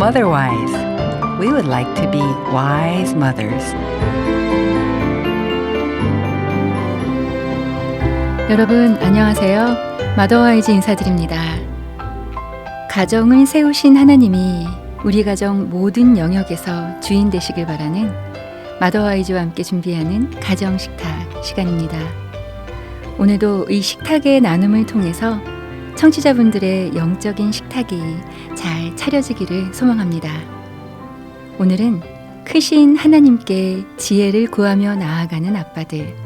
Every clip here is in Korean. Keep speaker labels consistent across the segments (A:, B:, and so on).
A: Motherwise. We would like to be wise mothers.
B: 여러분 안녕하세요. 마더와이즈 인사드립니다. 가정을 세우신 하나님이 우리 가정 모든 영역에서 주인 되시길 바라는 마더와이즈와 함께 준비하는 가정 식탁 시간입니다. 오늘도 이 식탁의 나눔을 통해서 청취자분들의 영적인 식탁이 잘 차려지기를 소망합니다. 오늘은 크신 하나님께 지혜를 구하며 나아가는 아빠들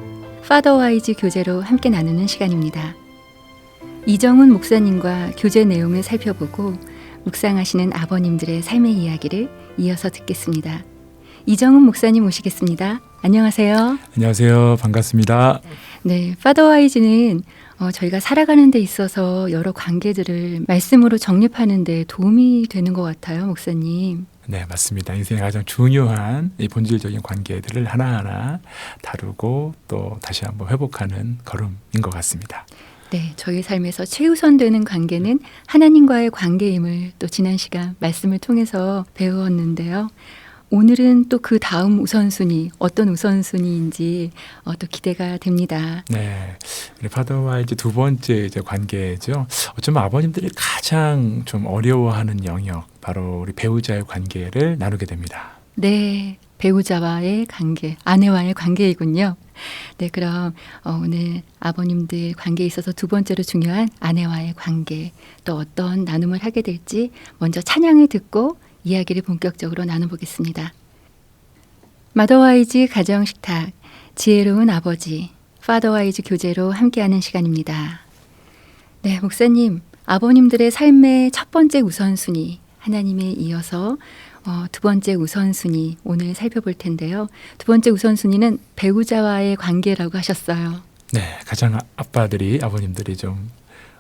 B: 파더와이즈 교재로 함께 나누는 시간입니다. 이정훈 목사님과 교재 내용을 살펴보고 묵상하시는 아버님들의 삶의 이야기를 이어서 듣겠습니다. 이정훈 목사님 모시겠습니다. 안녕하세요.
C: 안녕하세요. 반갑습니다.
B: 네, 파더와이즈는 어, 저희가 살아가는 데 있어서 여러 관계들을 말씀으로 정립하는 데 도움이 되는 것 같아요, 목사님.
C: 네, 맞습니다. 인생의 가장 중요한 이 본질적인 관계들을 하나하나 다루고 또 다시 한번 회복하는 걸음인 것 같습니다.
B: 네, 저희 삶에서 최우선 되는 관계는 하나님과의 관계임을 또 지난 시간 말씀을 통해서 배웠는데요. 오늘은 또 그 다음 우선순위 어떤 우선순위인지 어, 또 기대가 됩니다.
C: 네, 파더와 이제 두 번째 이제 관계죠. 어쩌면 아버님들이 가장 좀 어려워하는 영역, 바로 우리 배우자의 관계를 나누게 됩니다.
B: 네, 배우자와의 관계, 아내와의 관계이군요. 네, 그럼 어, 오늘 아버님들 관계에 있어서 두 번째로 중요한 아내와의 관계, 또 어떤 나눔을 하게 될지 먼저 찬양을 듣고 이야기를 본격적으로 나눠보겠습니다. 마더와이즈 가정식탁, 지혜로운 아버지, 파더와이즈 교재로 함께하는 시간입니다. 네, 목사님, 아버님들의 삶의 첫 번째 우선순위, 하나님에 이어서 어, 두 번째 우선순위 오늘 살펴볼 텐데요. 두 번째 우선순위는 배우자와의 관계라고 하셨어요.
C: 네, 가장 아빠들이 아버님들이 좀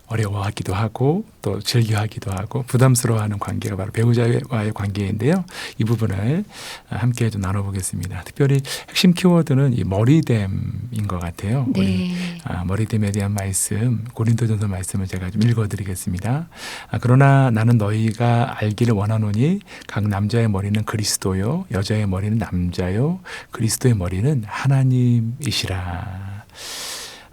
C: 어려워하기도 하고 또 즐겨하기도 하고 부담스러워하는 관계가 바로 배우자와의 관계인데요. 이 부분을 함께 좀 나눠보겠습니다. 특별히 핵심 키워드는 이 머리됨인 것 같아요.
B: 네.
C: 우리 아, 머리됨에 대한 말씀 고린도전서 말씀을 제가 좀 읽어드리겠습니다. 아, 그러나 나는 너희가 알기를 원하노니 각 남자의 머리는 그리스도요 여자의 머리는 남자요 그리스도의 머리는 하나님이시라.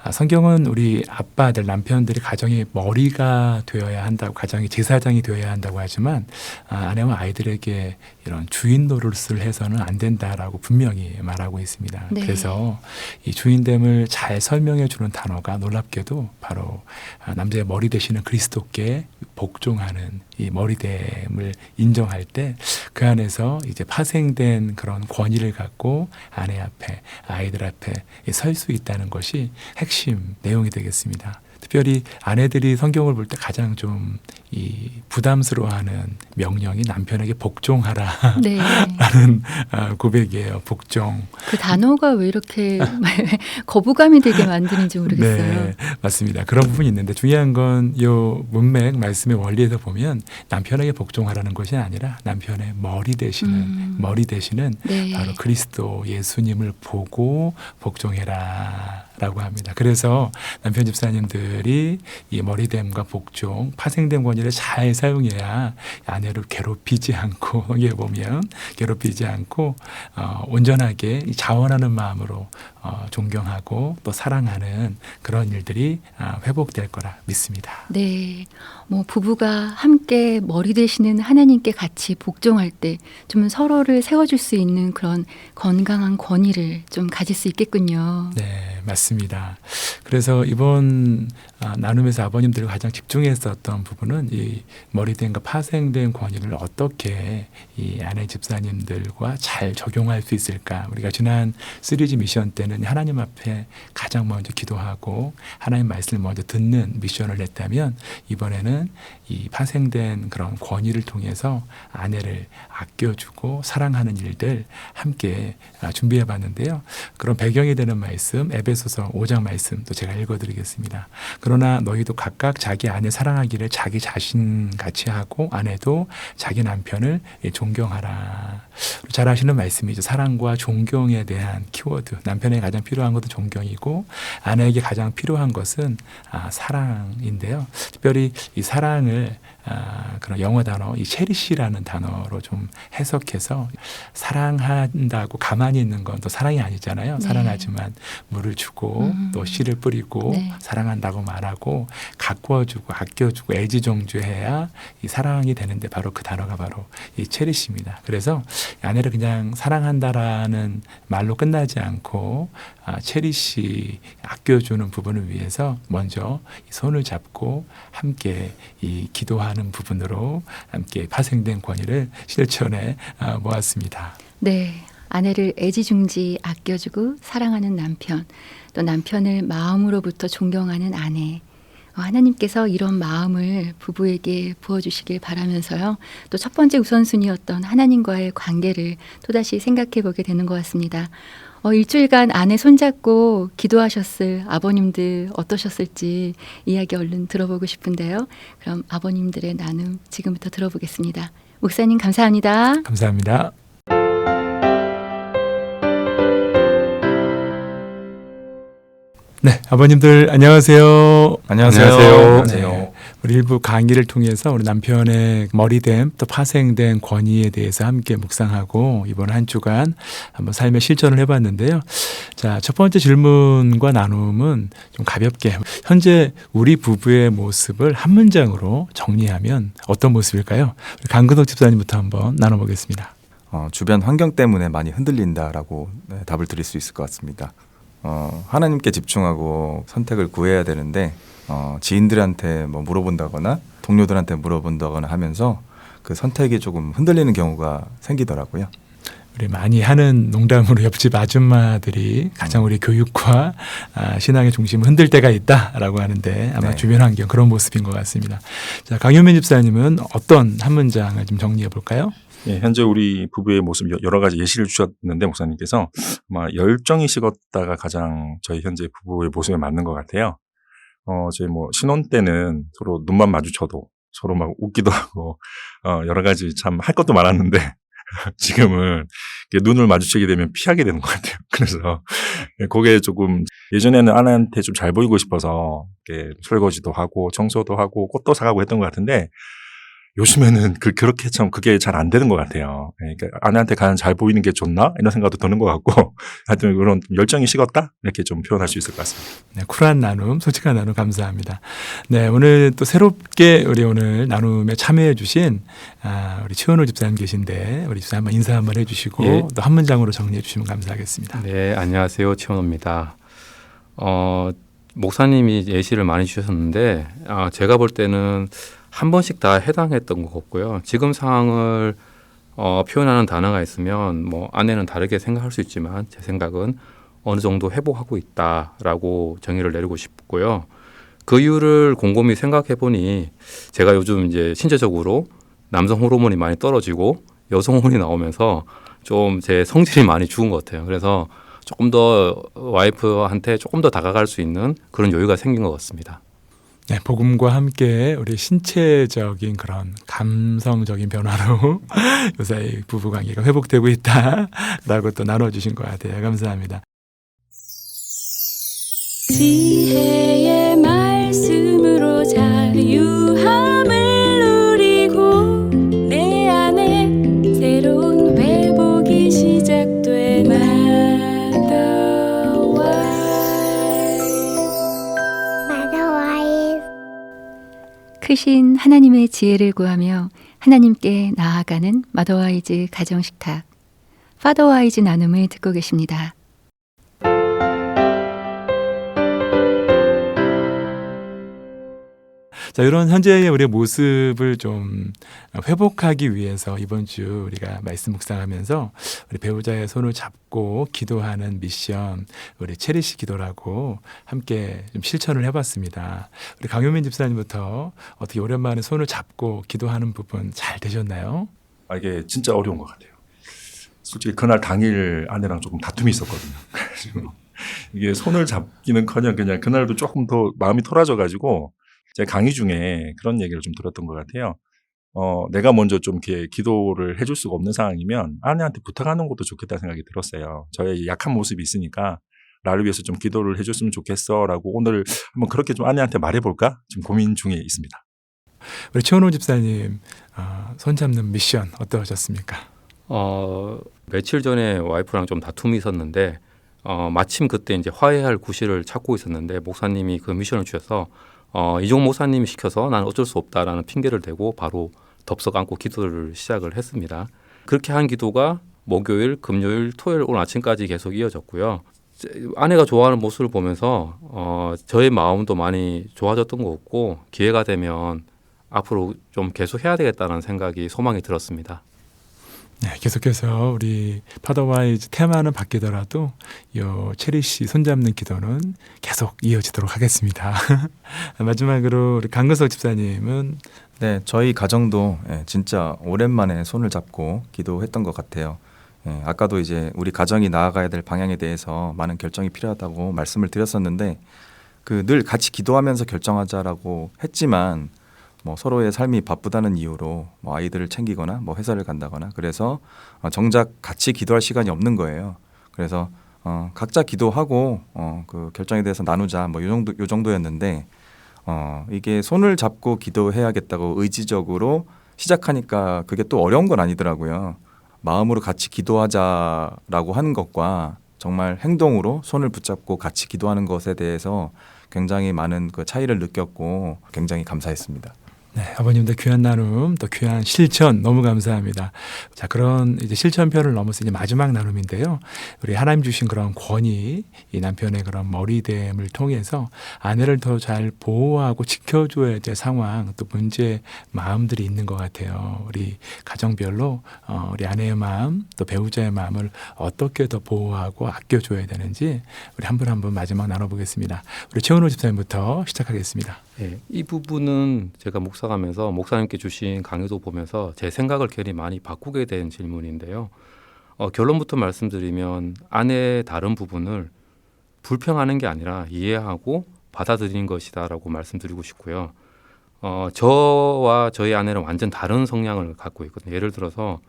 C: 아, 성경은 우리 아빠들, 남편들이 가정의 머리가 되어야 한다고, 가정의 제사장이 되어야 한다고 하지만 아, 아내와 아이들에게 이런 주인 노릇을 해서는 안 된다라고 분명히 말하고 있습니다.
B: 네.
C: 그래서 이 주인됨을 잘 설명해 주는 단어가 놀랍게도 바로 아, 남자의 머리 되시는 그리스도께 복종하는 이 머리됨을 인정할 때 그 안에서 이제 파생된 그런 권위를 갖고 아내 앞에 아이들 앞에 설 수 있다는 것이 핵심 내용이 되겠습니다. 특별히 아내들이 성경을 볼 때 가장 좀 이 부담스러워하는 명령이 남편에게 복종하라.
B: 네.
C: 라는 아, 고백이에요. 복종.
B: 그 단어가 왜 이렇게 거부감이 되게 만드는지 모르겠어요.
C: 네, 맞습니다. 그런 부분이 있는데 중요한 건요 문맥 말씀의 원리에서 보면 남편에게 복종하라는 것이 아니라 남편의 머리 되시는
B: 음.
C: 머리 되시는
B: 네.
C: 바로 그리스도 예수님을 보고 복종해라 라고 합니다. 그래서 남편 집사님들이 이 머리됨과 복종, 파생된 권위를 잘 사용해야 아내를 괴롭히지 않고 여기에 보면 괴롭히지 않고 어, 온전하게 이 자원하는 마음으로 어, 존경하고 또 사랑하는 그런 일들이 아, 회복될 거라 믿습니다.
B: 네. 뭐 부부가 함께 머리 되시는 하나님께 같이 복종할 때 좀 서로를 세워줄 수 있는 그런 건강한 권위를 좀 가질 수 있겠군요.
C: 네, 맞습니다. 그래서 이번 아, 나눔에서 아버님들과 가장 집중했었던 부분은 이 머리된과 파생된 권위를 어떻게 이 아내 집사님들과 잘 적용할 수 있을까? 우리가 지난 시리즈 미션 때는 하나님 앞에 가장 먼저 기도하고 하나님 말씀을 먼저 듣는 미션을 냈다면 이번에는 이 파생된 그런 권위를 통해서 아내를 아껴주고 사랑하는 일들 함께 아, 준비해 봤는데요. 그런 배경이 되는 말씀 에베소서 5장 말씀 또 제가 읽어드리겠습니다. 그러나 너희도 각각 자기 아내 사랑하기를 자기 자신 같이 하고 아내도 자기 남편을 존경하라. 잘 아시는 말씀이죠. 사랑과 존경에 대한 키워드. 남편에게 가장 필요한 것도 존경이고 아내에게 가장 필요한 것은 아, 사랑인데요. 특별히 이 사랑을 아, 그런 영어 단어 이 체리시라는 단어로 좀 해석해서 사랑한다고 가만히 있는 건 또 사랑이 아니잖아요.
B: 네.
C: 사랑하지만 물을 주고
B: 음.
C: 또 씨를 뿌리고
B: 네.
C: 사랑한다고 말하고 가꾸어주고 아껴주고 애지중주해야 이 사랑이 되는데 바로 그 단어가 바로 이 체리시입니다. 그래서 아내를 그냥 사랑한다라는 말로 끝나지 않고 아, 체리시 아껴주는 부분을 위해서 먼저 이 손을 잡고 함께 이 기도하 는 부분으로 함께 파생된 권위를 실천에 아, 모았습니다.
B: 네. 아내를 애지중지 아껴주고 사랑하는 남편, 또 남편을 마음으로부터 존경하는 아내. 어, 하나님께서 이런 마음을 부부에게 부어주시길 바라면서요. 또 첫 번째 우선순위였던 하나님과의 관계를 또다시 생각해 보게 되는 것 같습니다. 어, 일주일간 아내 손잡고 기도하셨을 아버님들 어떠셨을지 이야기 얼른 들어보고 싶은데요. 그럼 아버님들의 나눔 지금부터 들어보겠습니다. 목사님 감사합니다.
C: 감사합니다. 네, 아버님들 안녕하세요.
D: 안녕하세요.
E: 안녕하세요.
C: 네, 우리 일부 강의를 통해서 우리 남편의 머리됨 또 파생된 권위에 대해서 함께 묵상하고 이번 한 주간 한번 삶의 실천을 해봤는데요. 자, 첫 번째 질문과 나눔은 좀 가볍게 현재 우리 부부의 모습을 한 문장으로 정리하면 어떤 모습일까요? 강근덕 집사님부터 한번 나눠보겠습니다.
D: 어, 주변 환경 때문에 많이 흔들린다라고 네, 답을 드릴 수 있을 것 같습니다. 어, 하나님께 집중하고 선택을 구해야 되는데 어, 지인들한테 뭐 물어본다거나 동료들한테 물어본다거나 하면서 그 선택이 조금 흔들리는 경우가 생기더라고요.
C: 우리 많이 하는 농담으로 옆집 아줌마들이 가장 우리 교육과 아, 신앙의 중심을 흔들 때가 있다라고 하는데 아마
D: 네.
C: 주변 환경 그런 모습인 것 같습니다. 자, 강효민 집사님은 어떤 한 문장을 좀 정리해 볼까요?
E: 예, 현재 우리 부부의 모습 여- 여러 가지 예시를 주셨는데 목사님께서 아마 열정이 식었다가 가장 저희 현재 부부의 모습에 맞는 것 같아요. 어, 저희 뭐 신혼 때는 서로 눈만 마주쳐도 서로 막 웃기도 하고 어, 여러 가지 참 할 것도 많았는데 지금은 눈을 마주치게 되면 피하게 되는 것 같아요. 그래서 예, 그게 조금 예전에는 아내한테 좀 잘 보이고 싶어서 설거지도 하고 청소도 하고 꽃도 사가고 했던 것 같은데 요즘에는 그, 그렇게 참 그게 잘 안 되는 것 같아요. 예, 그러니까 아내한테 가장 잘 보이는 게 좋나? 이런 생각도 드는 것 같고, 하여튼 그런 열정이 식었다? 이렇게 좀 표현할 수 있을 것 같습니다.
C: 네, 쿨한 나눔, 솔직한 나눔 감사합니다. 네, 오늘 또 새롭게 우리 오늘 나눔에 참여해 주신 아, 우리 최원호 집사님 계신데 우리 집사님 한번 인사 한번 해 주시고
F: 예.
C: 또한 문장으로 정리해 주시면 감사하겠습니다.
F: 네, 안녕하세요. 최원호입니다. 어, 목사님이 예시를 많이 주셨는데, 아, 제가 볼 때는 한 번씩 다 해당했던 것 같고요. 지금 상황을 어, 표현하는 단어가 있으면, 뭐, 아내는 다르게 생각할 수 있지만, 제 생각은 어느 정도 회복하고 있다라고 정의를 내리고 싶고요. 그 이유를 곰곰이 생각해 보니, 제가 요즘 이제 신체적으로 남성 호르몬이 많이 떨어지고, 여성 호르몬이 나오면서 좀 제 성질이 많이 죽은 것 같아요. 그래서 조금 더 와이프한테 조금 더 다가갈 수 있는 그런 여유가 생긴 것 같습니다.
C: 네, 복음과 함께 우리 신체적인 그런 감성적인 변화로 요새 부부 관계가 회복되고 있다라고 또 나눠주신 것 같아요. 감사합니다.
G: 지혜
B: 크신 하나님의 지혜를 구하며 하나님께 나아가는 마더와이즈 가정식탁 파더와이즈 나눔을 듣고 계십니다.
C: 자, 이런 현재의 우리의 모습을 좀 회복하기 위해서 이번 주 우리가 말씀 묵상하면서 우리 배우자의 손을 잡고 기도하는 미션, 우리 체리시 기도라고 함께 좀 실천을 해봤습니다. 우리 강효민 집사님부터 어떻게 오랜만에 손을 잡고 기도하는 부분 잘 되셨나요?
E: 아, 이게 진짜 어려운 것 같아요. 솔직히 그날 당일 아내랑 조금 다툼이 있었거든요. 이게 손을 잡기는 커녕 그냥 그날도 조금 더 마음이 토라져가지고 제 강의 중에 그런 얘기를 좀 들었던 것 같아요. 어, 내가 먼저 좀 이렇게 기도를 해줄 수가 없는 상황이면 아내한테 부탁하는 것도 좋겠다 생각이 들었어요. 저의 약한 모습이 있으니까 나를 위해서 좀 기도를 해줬으면 좋겠어라고 오늘 한번 그렇게 좀 아내한테 말해볼까 지금 고민 중에 있습니다.
C: 우리 최원호 집사님 어, 손잡는 미션 어떠셨습니까?
F: 어, 며칠 전에 와이프랑 좀 다툼이 있었는데 어, 마침 그때 이제 화해할 구실을 찾고 있었는데 목사님이 그 미션을 주셔서 어, 이종 목사님이 시켜서 나는 어쩔 수 없다라는 핑계를 대고 바로 덥석 안고 기도를 시작을 했습니다. 그렇게 한 기도가 목요일, 금요일, 토요일 오늘 아침까지 계속 이어졌고요. 제- 아내가 좋아하는 모습을 보면서 어, 저의 마음도 많이 좋아졌던 것 같고 기회가 되면 앞으로 좀 계속 해야 되겠다는 생각이 소망이 들었습니다.
C: 네, 계속해서 우리 파더와이즈 테마는 바뀌더라도 요 체리 씨 손잡는 기도는 계속 이어지도록 하겠습니다. 마지막으로 우리 강근석 집사님은
D: 네, 저희 가정도 예, 진짜 오랜만에 손을 잡고 기도했던 것 같아요. 예, 아까도 이제 우리 가정이 나아가야 될 방향에 대해서 많은 결정이 필요하다고 말씀을 드렸었는데 그 늘 같이 기도하면서 결정하자라고 했지만 뭐 서로의 삶이 바쁘다는 이유로 뭐 아이들을 챙기거나 뭐 회사를 간다거나 그래서 어, 정작 같이 기도할 시간이 없는 거예요. 그래서 어, 각자 기도하고 어, 그 결정에 대해서 나누자 뭐 요 정도 요 정도였는데 어, 이게 손을 잡고 기도해야겠다고 의지적으로 시작하니까 그게 또 어려운 건 아니더라고요. 마음으로 같이 기도하자라고 하는 것과 정말 행동으로 손을 붙잡고 같이 기도하는 것에 대해서 굉장히 많은 그 차이를 느꼈고 굉장히 감사했습니다.
C: 네, 아버님들 귀한 나눔 또 귀한 실천 너무 감사합니다. 자 그런 이제 실천편을 넘어서 이제 마지막 나눔인데요. 우리 하나님 주신 그런 권위, 이 남편의 그런 머리됨을 통해서 아내를 더 잘 보호하고 지켜줘야 될 상황 또 문제 마음들이 있는 것 같아요. 우리 가정별로 어, 우리 아내의 마음 또 배우자의 마음을 어떻게 더 보호하고 아껴줘야 되는지 우리 한 분 한 분 마지막 나눠보겠습니다. 우리 최은호 집사님부터 시작하겠습니다.
F: 예, 이 부분은 제가 묵상하면서 목사님께 주신 강의도 보면서 제 생각을 괜히 많이 바꾸게 된 질문인데요. 어, 결론부터 말씀드리면 아내의 다른 부분을 불평하는 게 아니라 이해하고 받아들이는 것이다라고 말씀드리고 싶고요. 어, 저와 저희 아내는 완전 다른 성향을 갖고 있거든요. 예를 들어서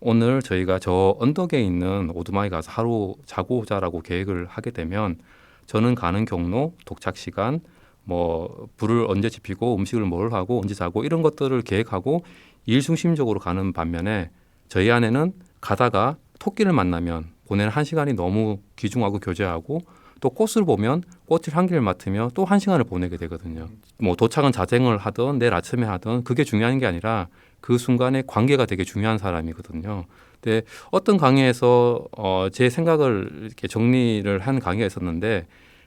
F: 오늘 저희가 저 언덕에 있는 오두마이 가서 하루 자고 오자라고 계획을 하게 되면 저는 가는 경로, 도착 시간, 뭐 불을 언제 지피고 음식을 뭘 하고 언제 자고 이런 것들을 계획하고 일 중심적으로 가는 반면에 저희 아내는 가다가 토끼를 만나면 보내는 한 시간이 너무 귀중하고 교제하고 또 꽃을 보면 꽃을 향기를 맡으며 또 한 시간을 보내게 되거든요. 뭐 도착은 자정을 하든 내일 아침에 하든 그게 중요한 게 아니라 그 순간의 관계가 되게 중요한 사람이거든요. 근데 어떤 강의에서 어, 제 생각을 이렇게 정리를 한 강의가 있었는데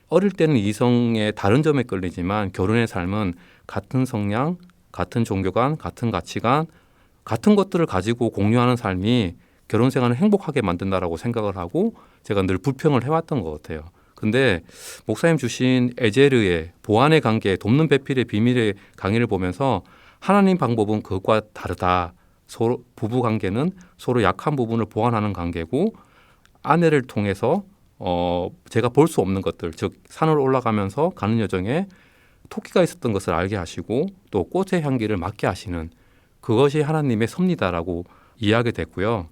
F: 어릴 때는 이성의 다른 점에 끌리지만 결혼의 삶은 같은 성향, 같은 종교관, 같은 가치관, 같은 것들을 가지고 공유하는 삶이 결혼 생활을 행복하게 만든다라고 생각을 하고 제가 늘 불평을 해왔던 것 같아요. 근데 목사님 주신 에제르의 보안의 관계, 돕는 배필의 비밀의 강의를 보면서 하나님 방법은 그것과 다르다. 서로 부부 관계는 서로 약한 부분을 보완하는 관계고 아내를 통해서 어 제가 볼 수 없는 것들 즉 산을 올라가면서 가는 여정에 토끼가 있었던 것을 알게 하시고 또 꽃의 향기를 맡게 하시는 그것이 하나님의 섭리다라고 이해하게 됐고요.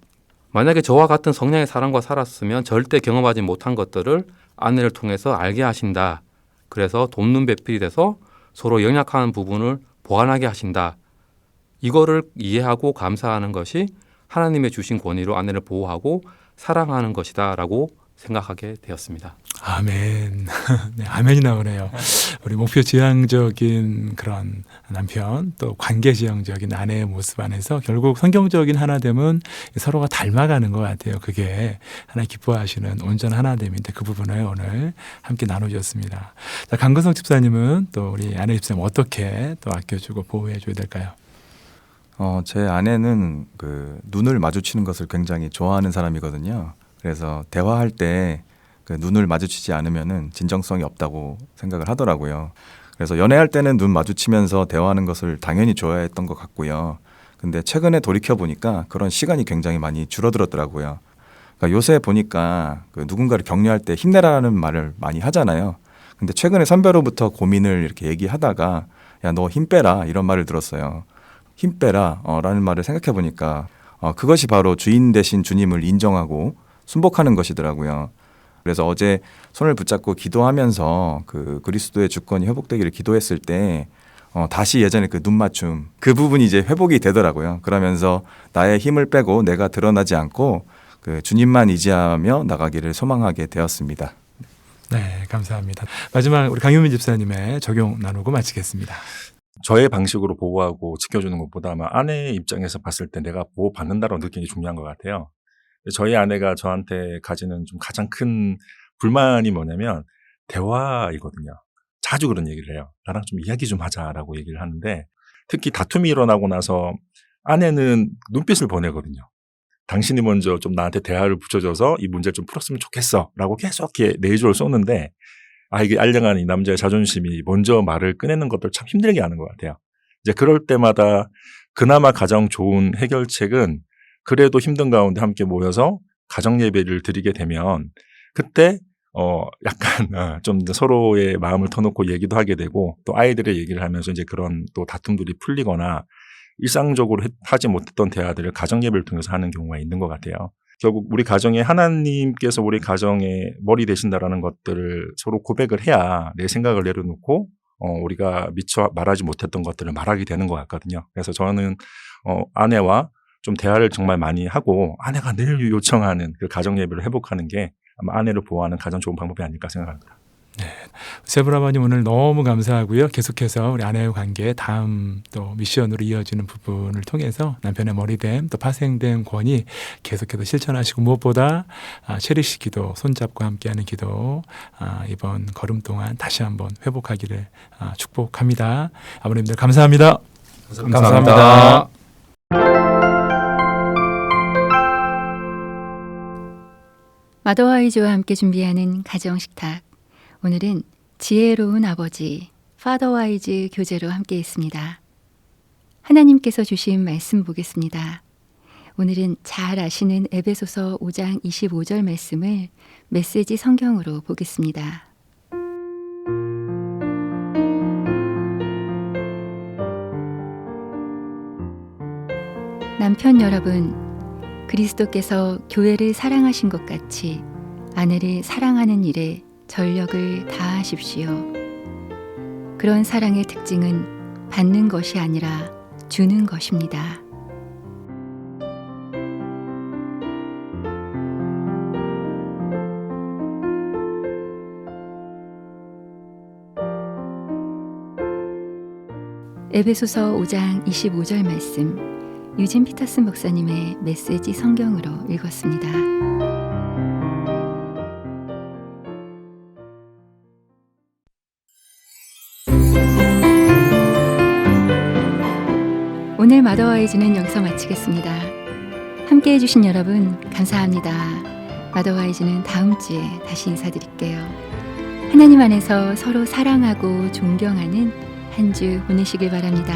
F: 만약에 저와 같은 성향의 사람과 살았으면 절대 경험하지 못한 것들을 아내를 통해서 알게 하신다. 그래서 돕는 배필이 돼서 서로 연약한 부분을 보완하게 하신다. 이거를 이해하고 감사하는 것이 하나님의 주신 권위로 아내를 보호하고 사랑하는 것이다라고 생각하게 되었습니다.
C: 아멘. 네, 아멘이 나오네요. 우리 목표 지향적인 그런 남편 또 관계 지향적인 아내의 모습 안에서 결국 성경적인 하나됨은 서로가 닮아가는 것 같아요. 그게 하나 기뻐하시는 온전 하나됨인데 그 부분을 오늘 함께 나눠주셨습니다. 자, 강근성 집사님은 또 우리 아내 집사님 어떻게 또 아껴주고 보호해줘야 될까요?
D: 어, 제 아내는 그 눈을 마주치는 것을 굉장히 좋아하는 사람이거든요. 그래서 대화할 때 그 눈을 마주치지 않으면은 진정성이 없다고 생각을 하더라고요. 그래서 연애할 때는 눈 마주치면서 대화하는 것을 당연히 좋아했던 것 같고요. 근데 최근에 돌이켜 보니까 그런 시간이 굉장히 많이 줄어들었더라고요. 그러니까 요새 보니까 그 누군가를 격려할 때 힘내라는 말을 많이 하잖아요. 근데 최근에 선배로부터 고민을 이렇게 얘기하다가 야 너 힘 빼라 이런 말을 들었어요. 힘 빼라 어, 라는 말을 생각해 보니까 어, 그것이 바로 주인 대신 주님을 인정하고 순복하는 것이더라고요. 그래서 어제 손을 붙잡고 기도하면서 그 그리스도의 주권이 회복되기를 기도했을 때 어, 다시 예전에 그 눈 맞춤 그 부분이 이제 회복이 되더라고요. 그러면서 나의 힘을 빼고 내가 드러나지 않고 그 주님만 의지하며 나가기를 소망하게 되었습니다.
C: 네, 감사합니다. 마지막 우리 강효민 집사님의 적용 나누고 마치겠습니다.
E: 저의 방식으로 보호하고 지켜주는 것보다 아마 아내의 입장에서 봤을 때 내가 보호받는다고 느끼는 게 중요한 것 같아요. 저희 아내가 저한테 가지는 좀 가장 큰 불만이 뭐냐면 대화이거든요. 자주 그런 얘기를 해요. 나랑 좀 이야기 좀 하자라고 얘기를 하는데 특히 다툼이 일어나고 나서 아내는 눈빛을 보내거든요. 당신이 먼저 좀 나한테 대화를 붙여줘서 이 문제를 좀 풀었으면 좋겠어. 라고 계속 이렇게 내조를 쏘는데 아, 이게 알량한 이 남자의 자존심이 먼저 말을 꺼내는 것들 참 힘들게 하는 것 같아요. 이제 그럴 때마다 그나마 가장 좋은 해결책은 그래도 힘든 가운데 함께 모여서 가정 예배를 드리게 되면 그때 어 약간 어, 좀 서로의 마음을 터놓고 얘기도 하게 되고 또 아이들의 얘기를 하면서 이제 그런 또 다툼들이 풀리거나 일상적으로 했- 하지 못했던 대화들을 가정 예배를 통해서 하는 경우가 있는 것 같아요. 결국 우리 가정에 하나님께서 우리 가정의 머리 되신다라는 것들을 서로 고백을 해야 내 생각을 내려놓고 어, 우리가 미처 말하지 못했던 것들을 말하게 되는 것 같거든요. 그래서 저는 어, 아내와 좀 대화를 정말 많이 하고 아내가 늘 요청하는 그 가정 예배를 회복하는 게 아마 아내를 보호하는 가장 좋은 방법이 아닐까 생각합니다.
C: 세브라바님 오늘 너무 감사하고요. 계속해서 우리 아내의 관계 다음 또 미션으로 이어지는 부분을 통해서 남편의 머리됨 또 파생된 권위 계속해서 실천하시고 무엇보다 아, 체리시 기도 손잡고 함께하는 기도 아, 이번 걸음 동안 다시 한번 회복하기를 아, 축복합니다. 아버님들 감사합니다. 감사합니다.
B: 마더와이즈와 함께 준비하는 가정 식탁. 오늘은 지혜로운 아버지 파더와이즈 교재로 함께 했습니다. 하나님께서 주신 말씀 보겠습니다. 오늘은 잘 아시는 에베소서 5장 25절 말씀을 메시지 성경으로 보겠습니다. 남편 여러분, 그리스도께서 교회를 사랑하신 것 같이 아내를 사랑하는 일에 전력을 다하십시오. 그런 사랑의 특징은 받는 것이 아니라 주는 것입니다. 에베소서 5장 25절 말씀 유진 피터슨 목사님의 메시지 성경으로 읽었습니다. 오늘 마더와이즈는 여기서 마치겠습니다. 함께 해주신 여러분 감사합니다. 마더와이즈는 다음 주에 다시 인사드릴게요. 하나님 안에서 서로 사랑하고 존경하는 한 주 보내시길 바랍니다.